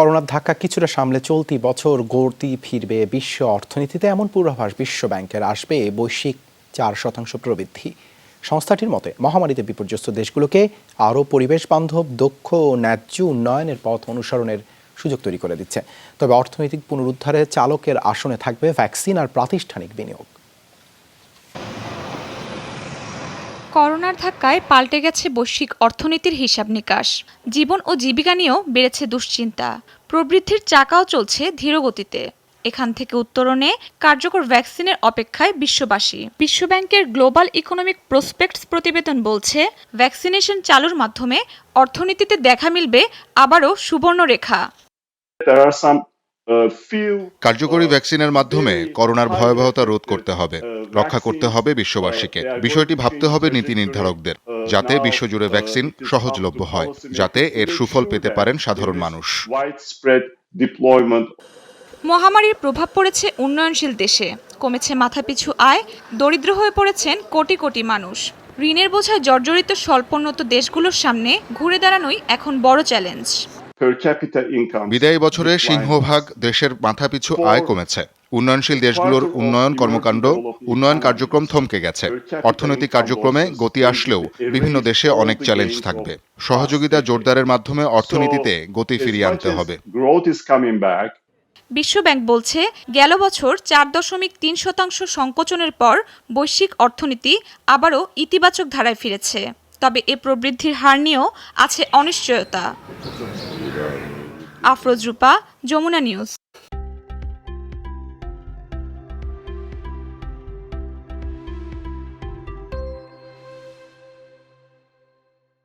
করোনার ধাক্কা কিছুটা সামলে চলতি বছর গড়তি ফিরবে বিশ্ব অর্থনীতিতে, এমন পূর্বাভাস বিশ্ব ব্যাংকের আসবে বৈশ্বিক চার শতাংশ প্রবৃদ্ধি। সংস্থাটির মতে, মহামারীতে বিপর্যস্ত দেশগুলোকে আরও পরিবেশ বান্ধব, দক্ষ ও ন্যায্য উন্নয়নের পথ অনুসরণের সুযোগ তৈরি করে দিচ্ছে। তবে অর্থনৈতিক পুনরুদ্ধারে চালকের আসনে থাকবে ভ্যাকসিন আর প্রাতিষ্ঠানিক বিনিয়োগ। করোনার ধাক্কায় পাল্টে গেছে বৈশ্বিক অর্থনীতির হিসাব নিকাশ। জীবন ও জীবিকা নিয়েও বেড়েছে দুশ্চিন্তা। প্রবৃদ্ধির চাকাও চলছে ধীরগতিতে। এখান থেকে উত্তরণে কার্যকর ভ্যাকসিনের অপেক্ষায় বিশ্ববাসী। বিশ্বব্যাংকের গ্লোবাল ইকোনমিক প্রসপেক্টস প্রতিবেদন বলছে, ভ্যাকসিনেশন চালুর মাধ্যমে অর্থনীতিতে দেখা মিলবে আবারও সুবর্ণরেখা। There are some কার্যকরী ভ্যাকসিনের মাধ্যমে করোনার ভয়াবহতা রোধ করতে হবে রক্ষা করতে হবে বিশ্ববাসীকে। বিষয়টি ভাবতে হবে নীতি নির্ধারকদের যাতে বিশ্বজুড়ে ভ্যাকসিন সহজলভ্য হয় যাতে এর সুফল পেতে পারেন সাধারণ মানুষ। মহামারীর প্রভাব পড়েছে উন্নয়নশীল দেশে। কমেছে মাথাপিছু আয় দরিদ্র হয়ে পড়েছেন কোটি কোটি মানুষ। ঋণের বোঝায় জর্জরিত স্বল্পোন্নত দেশগুলোর সামনে ঘুরে দাঁড়ানোই এখন বড় চ্যালেঞ্জ. বিদায়ী বছরে সিংহভাগ দেশের মাথাপিছু আয় কমেছে। উন্নয়নশীল দেশগুলোর উন্নয়ন কর্মকাণ্ড উন্নয়ন কার্যক্রম থমকে গেছে। অর্থনৈতিক কার্যক্রমে গতি আসলেও বিভিন্ন দেশে অনেক চ্যালেঞ্জ থাকবে। সহযোগিতা জোরদারের মাধ্যমে অর্থনীতিতে গতি ফিরিয়ে আনতে হবে. বিশ্বব্যাংক বলছে গেল বছর চার দশমিক তিন শতাংশ সংকোচনের পর বৈশ্বিক অর্থনীতি আবারও ইতিবাচক ধারায় ফিরেছে। তবে এ প্রবৃদ্ধির হার নিয়েও আছে অনিশ্চয়তা। আফরোজ রূপা যমুনা নিউজ।